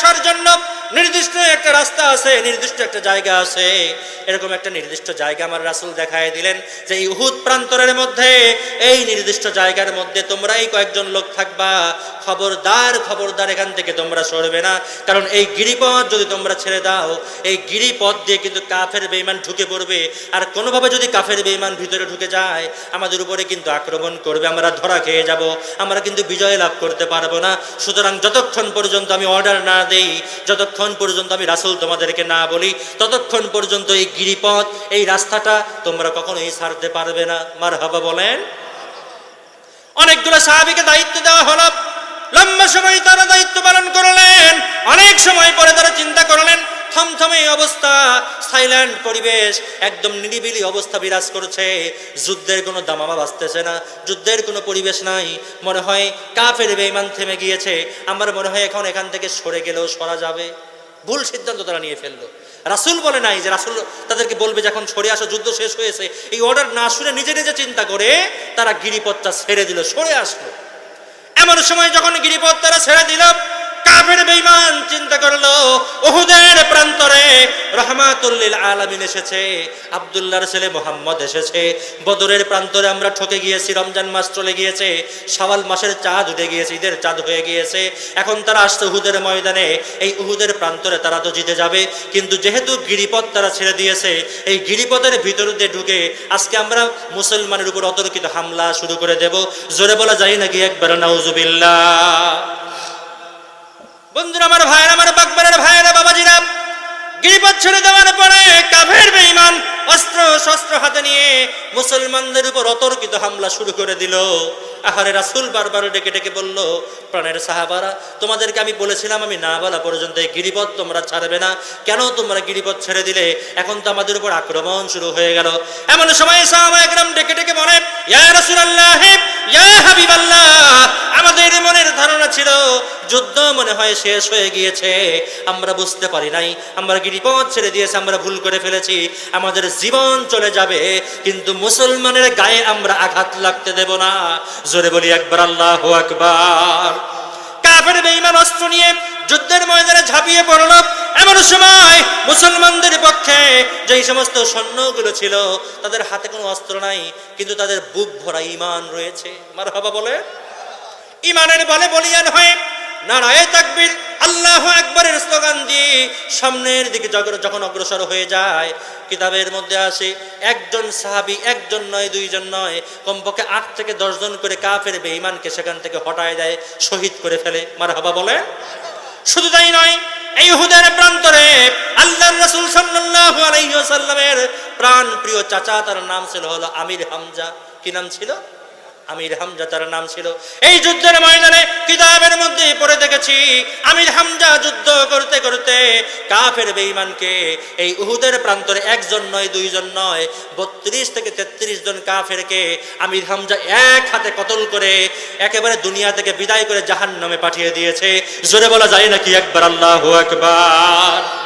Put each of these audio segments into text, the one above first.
আসার জন্য নির্দিষ্ট একটা রাস্তা আছে, নির্দিষ্ট একটা জায়গা আছে। এরকম একটা নির্দিষ্ট জায়গা আমার রাসূল দেখায় দিলেন যে এই উহুদ প্রান্তরের মধ্যে, এই নির্দিষ্ট জায়গার মধ্যে তোমরা এই কয়েকজন লোক থাকবা। খবরদার খবরদার এখান থেকে তোমরা সরবে না। কারণ এই গিরিপথ যদি তোমরা ছেড়ে দাও, এই গিরিপথ দিয়ে কিন্তু কাফের বেইমান ঢুকে পড়বে। আর কোনোভাবে যদি কাফের বেইমান ভিতরে ঢুকে যায়, আমাদের উপরে কিন্তু আক্রমণ করবে। আমরা ধরা খেয়ে যাব, আমরা কিন্তু বিজয় লাভ করতে পারব না। সুতরাং যতক্ষণ পর্যন্ত আমি অর্ডার না দেই, যতক্ষণ পর্যন্ত আমি রাসুল তোমাদেরকে না বলি, ততক্ষণ পর্যন্ত এই গিরিপথ, এই রাস্তাটা তোমরা কখনোই ছাড়তে পারবে না। মার হাবা বলেন। অনেকগুলো সাহাবিকে দায়িত্ব দেওয়া হলো। লম্বা সময় তারা দায়িত্ব পালন করলেন। অনেক সময় পরে তারা চিন্তা করলেন, থমথমে অবস্থা সাইল্যান্ড পরিবেশ, একদম নিরিবিলি অবস্থা বিরাজ করছে। যুদ্ধের কোনো দামামা বাঁচতেছে না, যুদ্ধের কোনো পরিবেশ নাই। মনে হয় কাফের বেইমান থেমে গিয়েছে। আমার মনে হয় এখন এখান থেকে সরে গেলেও সরা যাবে। ভুল সিদ্ধান্ত তারা নিয়ে ফেলল। রাসুল বলে নাই যে রাসুল তাদেরকে বলবে যখন সরে আসো, যুদ্ধ শেষ হয়েছে। এই অর্ডার না শুনে নিজে নিজে চিন্তা করে তারা গিরিপথটা ছেড়ে দিল, সরে আসলো। এমন সময় যখন গিরিপথ তারা ছেড়ে দিল কাফের বেঈমান চিন্তা করল ওহুদের প্রান্তরে রহমাতুল্লিল আলামিন এসেছে, আব্দুল্লাহর ছেলে মোহাম্মদ এসেছে। বদরের প্রান্তরে আমরা ঠকে গিয়েছি, রমজান মাস চলে গিয়েছে, শাওয়াল মাসের চাঁদ উঠে গিয়েছে, ঈদের চাঁদ হয়ে গিয়েছে। এখন তারা আসছে উহুদের ময়দানে, এই উহুদের প্রান্তরে তারা তো জিতে যাবে, কিন্তু যেহেতু গিরিপথ তারা ছেড়ে দিয়েছে, এই গিরিপথের ভিতর দিয়ে ঢুকে আজকে আমরা মুসলমানের উপর অতর্কিত হামলা শুরু করে দেব। জোরে বলা যায় নাকি একবার, নাউজুবিল্লাহ। বন্ধুরা, আমার ভাইয়ের, আমার বাগবারের ভাইয়েরা, বাবাজিরা, গিরিপথ ছেড়ে দেওয়ার পরে কাফের বেঈমান অস্ত্র শস্ত্র হাতে নিয়ে মুসলমানদের উপর অতর্কিত হামলা শুরু করে দিল। আহারে রাসুল বারবার ডেকে ডেকে বলল, প্রাণের সাহাবারা, তোমাদেরকে আমি বলেছিলাম, আমি না বলা পর্যন্ত এই গিরিপথ তোমরা ছাড়বে না। কেন তোমরা গিরিপথ ছেড়ে দিলে? এখন তো আমাদের উপর আক্রমণ শুরু হয়ে গেল। এমন সময় সাহাবা একরাম ডেকে ডেকে বলে আমাদের মনের ধারণা ছিল, যুদ্ধ মনে হয় শেষ হয়ে গিয়েছে। আমরা বুঝতে পারি নাই, আমরা গিরিপথ ছেড়ে দিয়েছি, আমরা ভুল করে ফেলেছি, আমাদের জীবন চলে যাবে, কিন্তু মুসলমানের গায়ে আমরা আঘাত লাগতে দেব না। জোরে বলি একবার, আল্লাহ আকবার। কাফের বেঈমান অস্ত্র নিয়ে যুদ্ধের ময়দানে ঝাঁপিয়ে পড়ল এমন সময় মুসলমানদের পক্ষে যেই সমস্ত সৈন্যগুলো ছিল, তাদের হাতে কোনো অস্ত্র নাই, কিন্তু তাদের বুক ভরা ইমান রয়েছে। মার বাবা বলে। ইমানের বলে বলিয়ান হয়ে, নারায় তাকবীর, আল্লাহ একবারের স্লোগান দিয়ে সামনের দিকে যখন অগ্রসর হয়ে যায়, কিতাবের মধ্যে আসে, একজন সাহাবি, একজন নয়, দুইজন নয়, কমপক্ষে আট থেকে দশজন করে কাফের বেঈমানকে সেখান থেকে হটায় দেয়, শহীদ করে ফেলে। মার হাবা বলে। শুধু তাই নয় প্রান্তরে আল্লাহর রাসূল সাল্লাল্লাহু আলাইহি ওয়াসাল্লামের প্রাণ প্রিয় চাচা, তার নাম ছিল হলো আমির হামজা। কি নাম ছিল? আমির হামজা, তার নাম ছিল। এই যুদ্ধের ময়দানে কিতাবের মধ্যে পড়ে দেখেছি, আমির হামজা যুদ্ধ করতে করতে কাফের বেঈমানকে এই উহুদের প্রান্তরে একজন নয়, দুইজন নয়, বত্রিশ থেকে তেত্রিশ জন কাফেরকে আমির হামজা এক হাতে কতল করে একেবারে দুনিয়া থেকে বিদায় করে জাহান নামে পাঠিয়ে দিয়েছে। জোরে বলা যায় নাকি একবার? আল্লাহ একবার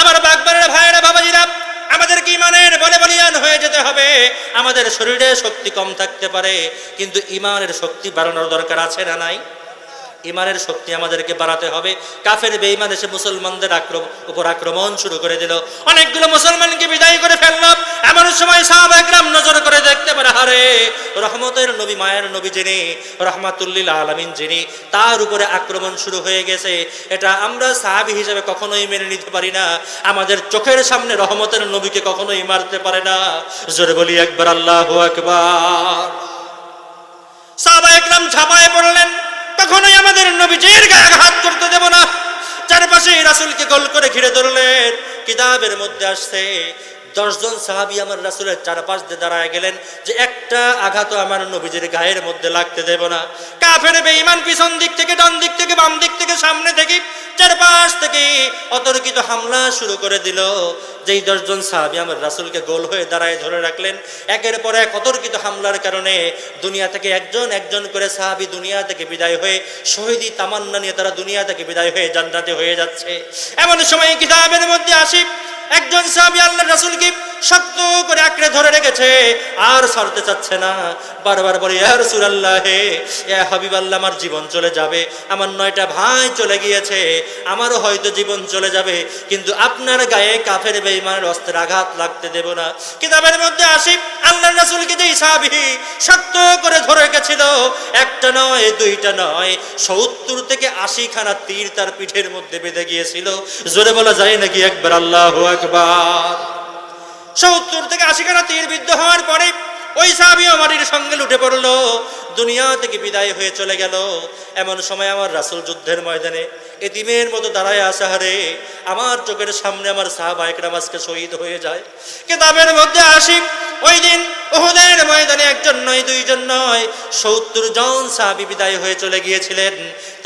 আমার বাগবানের ভাইয়েরা, বাবাজিরা আমাদের কি ইমানের বলে বলিয়ান হয়ে যেতে হবে। আমাদের শরীরে শক্তি কম থাকতে পারে, কিন্তু ইমানের শক্তি বাড়ানোর দরকার আছে না নাই? ইমানের শক্তি আমাদেরকে বাড়াতে হবে। কাফের বেঈমান এসে মুসলমানদের আক্রমণ উপর আক্রমণ শুরু করে দিল। অনেকগুলো মুসলমানকে বিদায় করে ফেলল এমন সময় সাহাব একরাম নজর করে দেখতে পারে হারে, রহমতের নবী, মায়ের নবী যিনি, রহমাতুল্লিল আলমিন যিনি, তার উপরে আক্রমণ শুরু হয়ে গেছে। এটা আমরা সাহাবি হিসেবে কখনোই মেনে নিতে পারি না। আমাদের চোখের সামনে রহমতের নবীকে কখনোই মারতে পারে না। জোরে বলি একবার, আল্লাহ একবার সাহাবা একরাম ঝাঁপায় পড়লেন। কখনোই আমাদের নবীজির গায়ে আঘাত করতে দেব না। চারপাশে রাসুলকে গোল করে ঘিরে ধরলেন। কিতাবের মধ্যে আসছে দশজন সাহাবি আমার রাসুলের চারপাশ দিয়ে দাঁড়ায় গেলেন যে একটা আঘাত আমার নবীজির গায়ের মধ্যে লাগতে দেব না। কাফের বেঈমান পিছন দিক থেকে, ডান দিক থেকে, বাম দিক থেকে, সামনে থেকে, চারপাশ থেকে অতর্কিত হামলা শুরু করে দিল। যেই দশজন সাহাবি আমার রাসুলকে গোল হয়ে দাঁড়ায় ধরে রাখলেন, একের পর এক অতর্কিত হামলার কারণে দুনিয়া থেকে একজন একজন করে সাহাবি দুনিয়া থেকে বিদায় হয়ে শহীদি তামান্না নিয়ে তারা দুনিয়া থেকে বিদায় হয়ে জান্নাতে হয়ে যাচ্ছে। এমন সময় কিতাবের মধ্যে আসি একজন সাহাবি আল্লাহ রাসুলকে শক্ত করে আঁকড়ে ধরে রেখেছে, আর সরতে চাচ্ছে না। বারবার বলে ইয়ার সুরাল্লাহ হে ইয়া হাবিবাল্লাহ আমার জীবন চলে যাবে। আমার নয়টা ভাই চলে গিয়েছে, আমারও হয়তো জীবন চলে যাবে, কিন্তু আপনার গায়ে কাফের বেঈমানের অস্ত্রের আঘাত লাগতে দেব না। কিতাবের মধ্যে আসি আল্লাহ রাসূলকে যেই সাহাবী শক্ত করে ধরে রেখেছিল, একটা নয়, দুইটা নয়, সত্তর থেকে আশি খানা তীর তার পিঠের মধ্যে বেঁধে গিয়েছিল। জোরে বলা যায় নাকি একবার আল্লাহ একবার সত্তর থেকে আশি খানা তীর বিদ্ধ হওয়ার পরে ওই সাহাবিও মাটির সঙ্গে লুটে পড়ল। দুনিয়া থেকে বিদায় হয়ে চলে গেল। এমন সময় আমার রাসুল যুদ্ধের ময়দানে এতিমের মতো দাঁড়ায় আসাহারে আমার চোখের সামনে আমার সাহাবা আজকে শহীদ হয়ে যায়। কেতাবের মধ্যে আসি ওই দিন ওহুদের ময়দানে একজন নয়, দুইজন নয়, সত্তর জন সাহাবি বিদায় হয়ে চলে গিয়েছিলেন।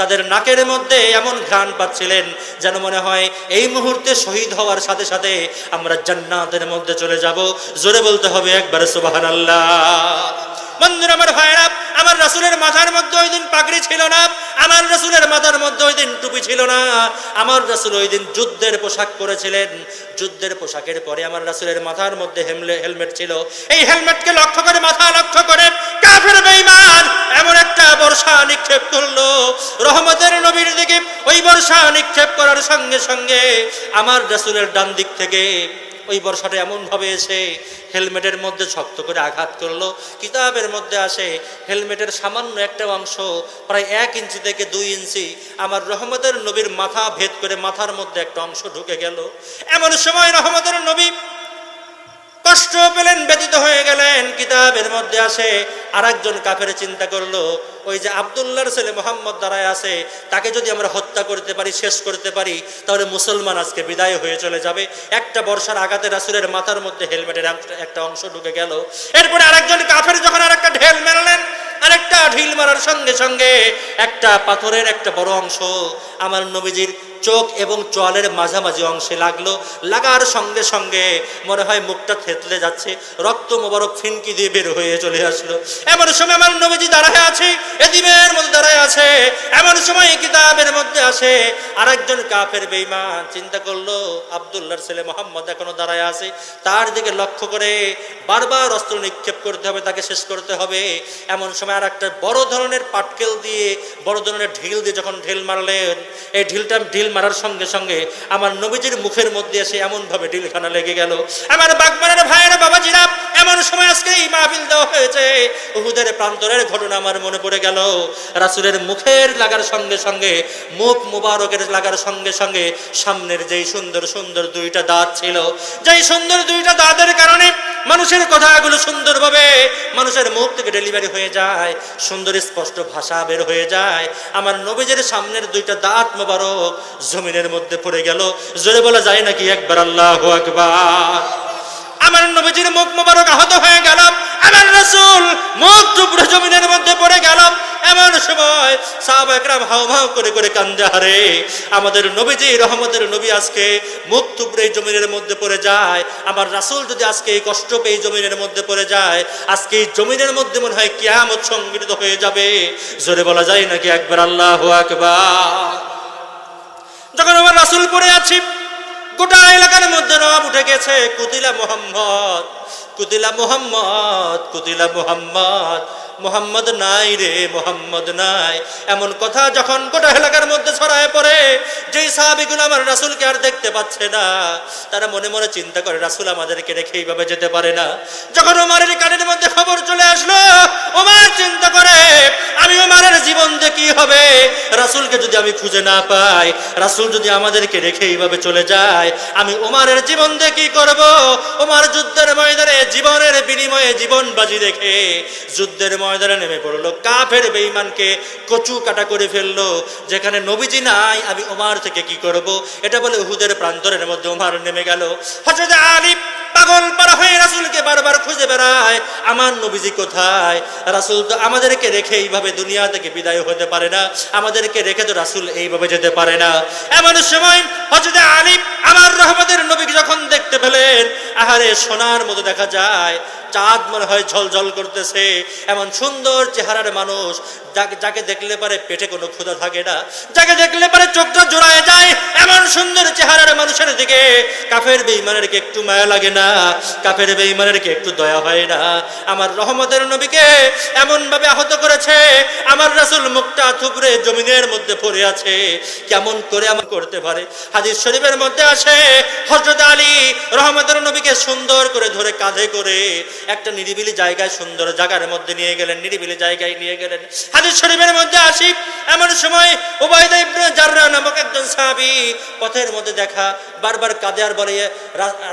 তাদের নাকের মধ্যে এমন ঘ্রাণ পাচ্ছিলেন যেন মনে হয় এই মুহূর্তে শহীদ হওয়ার সাথে সাথে আমরা জান্নাতের মধ্যে চলে যাব। জোরে বলতে হবে একবার সুবাহান আল্লাহ বন্ধুরা, আমার ভাইরা আমার রাসুলের মাথার মধ্যে ওই দিন পাগড়ি ছিল না, আমার রাসুলের মাথার মধ্যে ওই দিন টুপি ছিল না, আমার রাসুল ওই দিন যুদ্ধের পোশাক পরেছিলেন। যুদ্ধের পোশাকের পরে আমার রাসুলের মাথার মধ্যে হেলমেট ছিল। এই হেলমেটকে লক্ষ্য করে, মাথা লক্ষ্য করে কাফের বেঈমান এমন একটা বর্ষা নিক্ষেপ করল। রহমতের নবীর দিকে ওই বর্ষা নিক্ষেপ করার সঙ্গে সঙ্গে আমার রাসুলের ডান দিক থেকে ওই বর্ষাটা এমনভাবে এসে হেলমেটের মধ্যে শক্ত করে আঘাত করল। কিতাবের মধ্যে আসে, হেলমেটের সামান্য একটা অংশ প্রায় এক ইঞ্চি থেকে দুই ইঞ্চি আমার রহমতের নবীর মাথা ভেদ করে মাথার মধ্যে একটা অংশ ঢুকে গেল। এমন সময় রহমতের নবী কষ্ট পেলেন ব্যতীত হয়ে গেলেন। কিতাবের মধ্যে আসে আর একজন কাফের চিন্তা করল, ওই যে আবদুল্লাহর ছেলে মোহাম্মদ দ্বারায় আছে, তাকে যদি আমরা হত্যা করতে পারি, শেষ করতে পারি, তাহলে মুসলমান আজকে বিদায় হয়ে চলে যাবে। একটা বর্ষার আঘাতে রাসুলের মাথার মধ্যে হেলমেটের একটা অংশ ঢুকে গেল। এরপরে আরেকজন কাফের যখন আর একটা ঢেল মেলালেন, আরেকটা ঢিল মারার সঙ্গে সঙ্গে একটা পাথরের একটা বড় অংশ, আমার নবীজির চোখ এবং চোয়ালের মাঝামাঝি অংশে লাগল। লাগার সঙ্গে সঙ্গে মনে হয় মুখটা থেতলে যাচ্ছে। রক্ত মোবারক ফিনকি দিয়ে বের হয়ে চলে আসলো। এমন সময় আমার নবীজি দাঁড়ায় আছে এদিমের মধ্যে দাঁড়ায় আছে। এমন সময় কিতাবের মধ্যে আসে, আরেকজন কাফের বেইমান চিন্তা করল, আবদুল্লাহর ছেলে মোহাম্মদ এখনও দাঁড়ায় আছে। তার দিকে লক্ষ্য করে বারবার অস্ত্র নিক্ষেপ করতে হবে, তাকে শেষ করতে হবে। এমন সময় আর একটা বড় ধরনের পাটকেল দিয়ে, বড় ধরনের ঢিল দিয়ে যখন ঢিল মারলেন, এই ঢিলটা ঢিল মারার সঙ্গে সঙ্গে আমার নবীজির মুখের মধ্যে এসে এমনভাবে ঢিলখানা লেগে গেল। আমার বাগমানের ভাইয়েরা বাবাজিরা এমন সময় আজকে এই মাহফিল দেওয়া হয়েছে। উহুদের প্রান্তরের ঘটনা আমার মনে পড়ে গেল। রাসুলের মুখের লাগার সঙ্গে সঙ্গে, মুখ মুবারকের লাগার সঙ্গে সঙ্গে সামনের যেই সুন্দর সুন্দর দুইটা দাঁত ছিল, যেই সুন্দর দুইটা দাঁতের কারণে মানুষের কথাগুলো সুন্দরভাবে মানুষের মুখ থেকে ডেলিভারি হয়ে যায়, সুন্দর স্পষ্ট ভাষা বের হয়ে যায়। আমার নবীজের সামনের দুইটা দাঁত মোবারক জমিনের মধ্যে পড়ে গেল। জোরে বলা যায় নাকি একবার আল্লাহ আকবার? আমার নবীজির মুখ মোবারক আহত হয়ে গেল। আমার রসুল মুখ টুকরো জমিনের মধ্যে পড়ে গেল। এমন সময় সাহাবা একরাম হাও হাও করে করে কান্দে হারে আমাদের নবীজি, রহমতের নবী আজকে মুখ টুকরে জমিনের মধ্যে পড়ে যায়। আমার রাসুল যদি আজকে এই কষ্ট পেয়ে জমিনের মধ্যে পড়ে যায়, আজকে এই জমিনের মধ্যে মনে হয় কিয়ামত সংগঠিত হয়ে যাবে। জোরে বলা যায় নাকি একবার আল্লাহ আকবার? যখন আমার রাসুল পড়ে আছি, গোটা এলাকার মধ্যে রব উঠে গেছে, কুতিলা মোহাম্মদ কুতিলা মোহাম্মদ কুতিলা মোহাম্মদ। মোহাম্মদ নাই রে, মোহাম্মদ নাই। এমন কথা যখন গোটা এলাকার মধ্যে ছড়ায় পড়ে, যেই সাহাবিগুলো আমার রাসুলকে আর দেখতে পাচ্ছে না, তারা মনে মনে চিন্তা করে, রাসুল আমাদেরকে রেখে এইভাবে যেতে পারে না। যখন ওমারের কানের মধ্যে খবর চলে আসলো, ওমার চিন্তা করে, আমি ওমারের জীবন দিয়ে কি হবে? রাসুলকে যদি আমি খুঁজে না পাই, রাসুল যদি আমাদেরকে রেখে এইভাবে চলে যায়, আমি ওমারের জীবন দিয়ে কি করব? ওমার যুদ্ধের ময়দানে, জীবনের বিনিময়ে জীবন বাজি রেখে, যুদ্ধের ময়দানে নেমে পড়ল। কাফের বেঈমানকে কচু কাটা করে ফেলল। যেখানে নবীজি নাই, আমি ওমার থেকে কি করব? এটা বলে উহুদের প্রান্তরের মধ্যে ওমার নেমে গেল। হজরত আলী পাগল পারা হয়ে রাসুলকে বারবার খুঁজে বেড়ায়, আমার নবীজি কোথায়? রাসুল তো আমাদেরকে রেখে এইভাবে দুনিয়া থেকে বিদায় হতে পারে না, আমাদেরকে রেখে তো রাসুল এইভাবে যেতে পারে না। এমন সময় হজরত আলী আমার রহমতের নবীকে যখন দেখতে পেলেন, আহারে সোনার মতো দেখা যায়, চাঁদ মনে হয় ঝলঝল করতেছে, এমন সুন্দর চেহারার মানুষ, যাকে যাকে দেখলে পারে পেটে কোনো ক্ষুধা থাকে না, যাকে দেখলে পারে চোখটা জোড়ায় যায়, এমন সুন্দর চেহারার মানুষের দিকে কাফের বেঈমানের কি একটু মায়া লাগে না। কাফের বেঈমানের কি একটু দয়া হয় না। আমার রহমতের নবীকে এমন ভাবে আহত করেছে, আমার রাসূল মুখটা থুবড়ে জমিনের মধ্যে পড়ে আছে। কেমন করে আমার করতে পারে? হাদিস শরীফের মধ্যে আসে হযরত আলী রহমতের নবীকে সুন্দর করে ধরে কাঁধে করে একটা নিরিবিলি জায়গায় সুন্দর জায়গার মধ্যে নিয়ে গেলেন, নিরিবিলি জায়গায় নিয়ে গেলেন। হাদিস শরীফের মধ্যে আসি, এমন সময় উবাইদা ইবনে জাররা নামক একজন সাহাবী পথের মধ্যে দেখা, বারবার কাঁদে আর বলে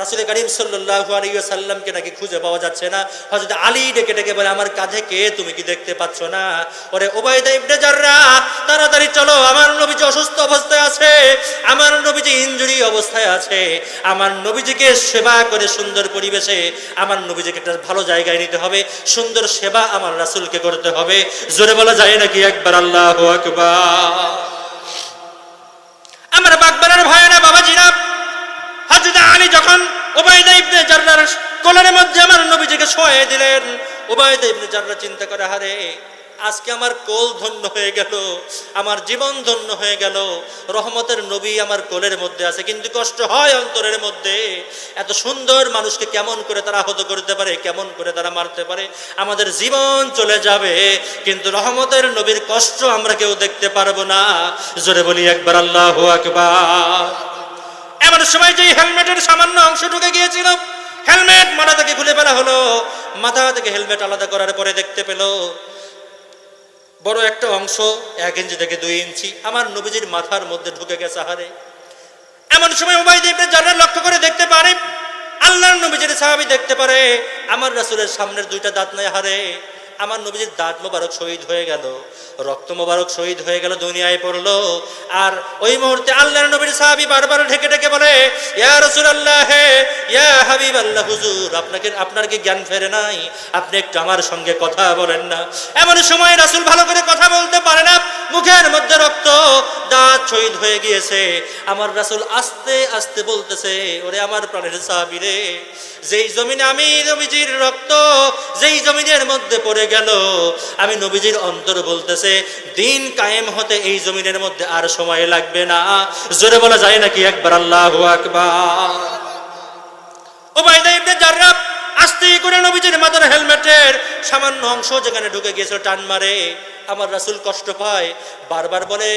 রাসূল করিম সাল্লাল্লাহু ওয়াসাল্লামকে নাকি খুঁজে পাওয়া যাচ্ছে না। হযরত আলী ডেকে ডেকে বলে, আমার কাঁধে কে তুমি কি দেখতে পাচ্ছ না? ওরে উবাইদা ইবনে জাররা, তাড়াতাড়ি চলো, আমার নবীজি অসুস্থ অবস্থায় আছে, আমার নবীজি ইনজুরি অবস্থায় আছে, আমার নবীজিকে সেবা করে সুন্দর পরিবেশে, আমার নবীজিকে একটা ভালো জায়গায় নিতে হবে, সুন্দর সেবা আমার রাসূলকে করতে হবে। জোরে বলা যায় নাকি একবার? আল্লাহু আকবার। আমার বাগবানের ভয়ানা বাবাজিরা। হযরত আলী যখন ওবায়দা ইবনে জাররার কোলের মধ্যে আমার নবীজিকে শোয়ে দিলেন। ওবায়দা ইবনে জাররা চিন্তা করে হারে আজকে আমার কোল ধন্য হয়ে গেল, আমার জীবন ধন্য হয়ে গেল, রহমতের নবী আমার কোলের মধ্যে আছে, কিন্তু কষ্ট হয় অন্তরের মধ্যে। এত সুন্দর মানুষকে কেমন করে তারা আহত করতে পারে, কেমন করে তারা মারতে পারে? আমাদের জীবন চলে যাবে, কিন্তু রহমতের নবীর কষ্ট আমরা কেউ দেখতে পারব না। জোরে বলি, একবার আল্লাহ আকবার। এমন সময় যে হেলমেটের সামান্য অংশ ঢুকে গিয়েছিল, হেলমেট মাথা থেকে খুলে ফেলা হলো। মাথা থেকে হেলমেট আলাদা করার পরে দেখতে পেল, বড় একটা অংশ এক ইঞ্চি থেকে দুই ইঞ্চি আমার নবীজির মাথার মধ্যে ঢুকে গেছে, হারে। এমন সময় উবাই ইবনে জাররা লক্ষ্য করে দেখতে পারে, আল্লাহর নবীজির সাহাবী দেখতে পারে, আমার রাসূলের সামনের দুইটা দাঁত নাই, হারে। আমার নবীজির দাঁত মোবারক শহীদ হয়ে গেল, রক্ত মোবারক শহীদ হয়ে গেল, দুনিয়ায় পড়ল। আর ওই মুহূর্তে আল্লাহর নবীর সাহাবী বারবার ঢেকে ঢেকে বলে, ইয়া রাসূলুল্লাহ হে ইয়া হাবিবাল্লাহ, হুজুর, আপনাকে, আপনার কি জ্ঞান ফেরে নাই? আপনি একটু আমার সঙ্গে কথা বলেন না। এমন সময় রাসুল ভালো করে কথা বলতে পারে না, মুখের মধ্যে রক্ত, দাঁত শহীদ হয়ে গিয়েছে। আমার রাসুল আস্তে আস্তে বলতেছে, ওরে আমার প্রাণের সাহাবী রে, যেই জমিনে আমি নবীজির রক্ত, যেই জমিনের মধ্যে পড়ে গেল। আমি নবীজির অন্তর বলতেছে, দিন কায়েম হতে এই জমিনের মধ্যে আর সময় লাগবে না। জোরে বলা যায় নাকি একবার? আল্লাহ আকবার। ওবায়দা আস্তে করে নবীজির মাথার হেলমেটের সামান্য অংশ যেখানে ঢুকে গিয়েছিল টান মারে। আমার রাসূল কষ্ট পায়। বারবার বলে,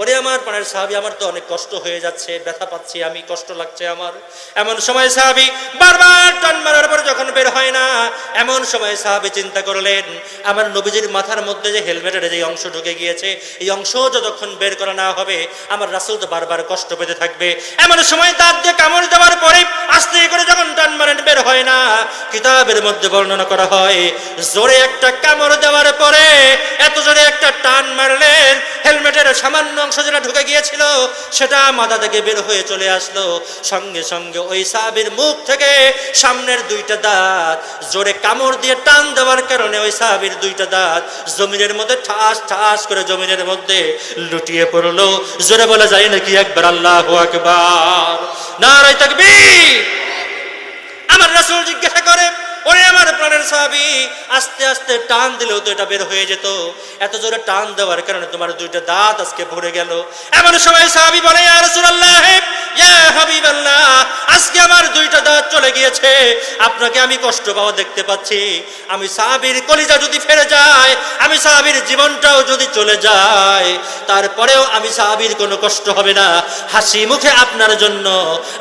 ওরে আমার প্রাণের সাহাবী, আমার তো অনেক কষ্ট হয়ে যাচ্ছে, ব্যথা পাচ্ছি, আমি কষ্ট লাগছে আমার। এমন সময় সাহাবী বারবার টান মারার পর যখন বের হয় না, এমন সময় সাহাবী চিন্তা করলেন, আমার নবীজির মাথার মধ্যে যে হেলমেটের যে অংশ ঢুকে গিয়েছে, এই অংশ যতক্ষণ বের করা না হবে, আমার রাসূল তো বারবার কষ্ট পেতে থাকবে। এমন সময় দাঁত দিয়ে কামড় দেওয়ার পরে আস্তে করে যখন টান মারেন, বের হয় না, কিতাবের মধ্যে বর্ণনা করা হয়, জোরে একটা কামড় দেওয়ার পরে এত জোরে একটা টান মারলেন। হেলমেটের সামান্য অংশ যেটা ঢুকে গিয়েছিল, সেটা মাথা থেকে বের হয়ে চলে আসলো। সঙ্গে সঙ্গে ওই সাহাবীর মুখ থেকে সামনের দুইটা দাঁত, জোরে কামড় দিয়ে টান দেওয়ার কারণে ওই সাহাবীর দুইটা দাঁত জমিনের মধ্যে ঠাস ঠাস করে জমিনের মধ্যে লুটিয়ে পড়ল। জোরে বলা যায় নাকি একবার আল্লাহু আকবার। নারাই তাকবীর। আমার রাসূল জিজ্ঞাসা করে ওরে আমার প্রাণের সাহাবী, আস্তে আস্তে টান দিলেও তো এটা বের হয়ে যেত। এত জোরে টান দেওয়ার কারণে তোমার দুইটা দাঁত আজকে ভরে গেল। এমন সময় সাহাবী বলে আজকে আমার দুইটা দাঁত চলে গিয়েছে। আপনাকে আমি কষ্ট পাওয়া দেখতে পাচ্ছি। আমি সাহাবীর কলিজা যদি ফেরে যায়, আমি সাহাবীর জীবনটাও যদি চলে যায়, তারপরেও আমি সাহাবীর কোনো কষ্ট হবে না। হাসি মুখে আপনার জন্য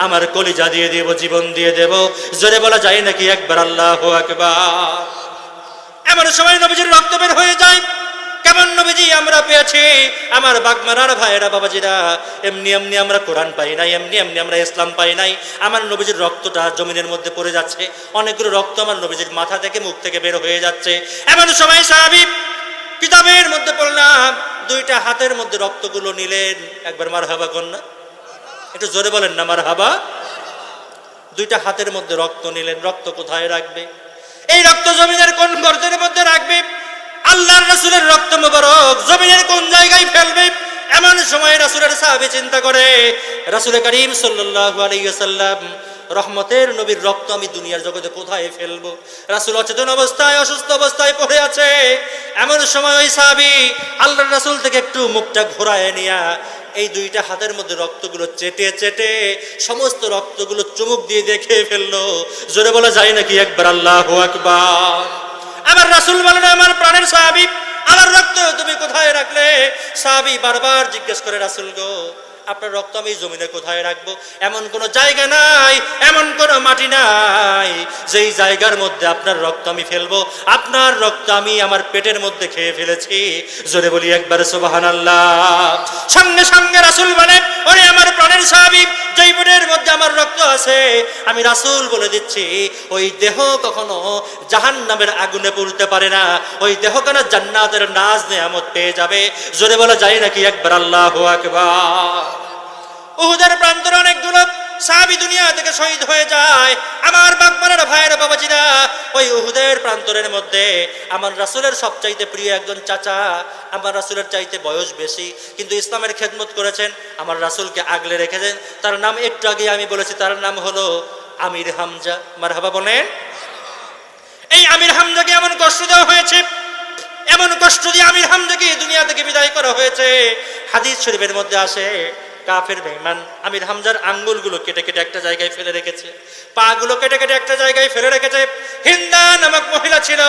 আমার কলিজা দিয়ে দেব, জীবন দিয়ে দেব। জোরে বলা যায় নাকি একবার আল্লাহ এমন সময় নবীজির রক্ত বের হয়ে যায়। কেমন নবীজি, আমরা পেয়েছি। আমার বাগমারার ভাইয়েরা, বাবাজিরা, এমনি এমনি আমরা কোরআন পাই নাই, এমনি এমনি আমরা ইসলাম পাই নাই। আমার নবীজির রক্তটা জমিনের মধ্যে পড়ে যাচ্ছে। অনেকগুলো রক্ত আমার নবীজির মাথা থেকে, মুখ থেকে বের হয়ে যাচ্ছে। এমন সময় সাহাবি কিতাবের মধ্যে পড়লাম, দুইটা হাতের মধ্যে রক্তগুলো নিলেন। একবার মার হাবা কন্যা। একটু জোরে বলেন না মার হাবা দুইটা হাতের মধ্যে রক্ত নিলেন, রক্ত কোথায় রাখবে? এই রক্ত জমিনের কোন গর্তের মধ্যে রাখবে? আল্লাহর রাসূলের রক্ত মোবারক জমিনের কোন জায়গায় ফেলবে? এমন সময় রাসূলের সাহাবী চিন্তা করে, রাসূল করিম সাল্লাল্লাহু আলাইহি ওয়াসাল্লাম, রহমতের নবীর রক্ত আমি দুনিয়ার জগতে কোথায় ফেলব? রাসুল অচেতন অবস্থায়, অসুস্থ অবস্থায় পড়ে আছে। এমন সময় ওই সাহাবি আল্লাহ রাসুল থেকে একটু মুখটা ঘোরায় নিয়া এই দুইটা হাতের মধ্যে রক্তগুলো চেটে চেটে সমস্ত রক্তগুলো চুমুক দিয়ে দেখে ফেলল। জোরে বলা যায় নাকি? একবার আল্লাহ আকবার। আমার রাসুল বলেন, আমার প্রাণের স্বাভাবিক আমার রক্ত তুমি কোথায় রাখলে? সাহাবি বারবার জিজ্ঞেস করে, রাসুল গো আপনার রক্ত আমি জমিনে কোথায় রাখব? এমন কোনো জায়গা নাই, এমন কোনো মাটি নাই, যেই জায়গার মধ্যে আপনার রক্ত আমি ফেলব। আপনার রক্ত আমি আমার পেটের মধ্যে খেয়ে ফেলেছি। জোরে বলি একবার সুবাহান আল্লাহ সঙ্গে সঙ্গে রাসুল বলে ওরে আমার প্রাণের সাহাবি, যেই পেটের মধ্যে আমার রক্ত আছে, আমি রাসুল বলে দিচ্ছি, ওই দেহ কখনো জাহান নামের আগুনে পড়তে পারে না। ওই দেহ কেন জান্নাতের নাজ নেয়ামত পেয়ে যাবে? জোরে বলা যায় নাকি একবার? আল্লাহ আকবার। উহুদের প্রান্তরে অনেকগুলো সাহাবি দুনিয়া থেকে শহীদ হয়ে যায়। আমার বাগমানের ভাইয়ের বাবাজিরা, ওই উহুদের প্রান্তরের মধ্যে আমার রাসুলের সবচাইতে প্রিয় একজন চাচা, আমার রাসুলের চাইতে বয়স বেশি, কিন্তু ইসলামের খেদমত করেছেন, আমার রাসুলকে আগলে রেখেছেন। তার নাম একটু আগে আমি বলেছি, তার নাম হলো আমির হামজা। মারহাবা বলেন। এই আমির হামজাকে এমন কষ্ট দেওয়া হয়েছে, এমন কষ্ট দিয়ে আমির হামজাকে দুনিয়া থেকে বিদায় করা হয়েছে। হাদিস শরীফের মধ্যে আসে কাফের বেঈমান। আমির হামজার আঙ্গুলগুলো কেটে কেটে একটা জায়গায় ফেলে রেখেছে। পাগুলো কেটে কেটে একটা জায়গায় ফেলে রেখেছে। হিন্দা নামক মহিলা ছিল।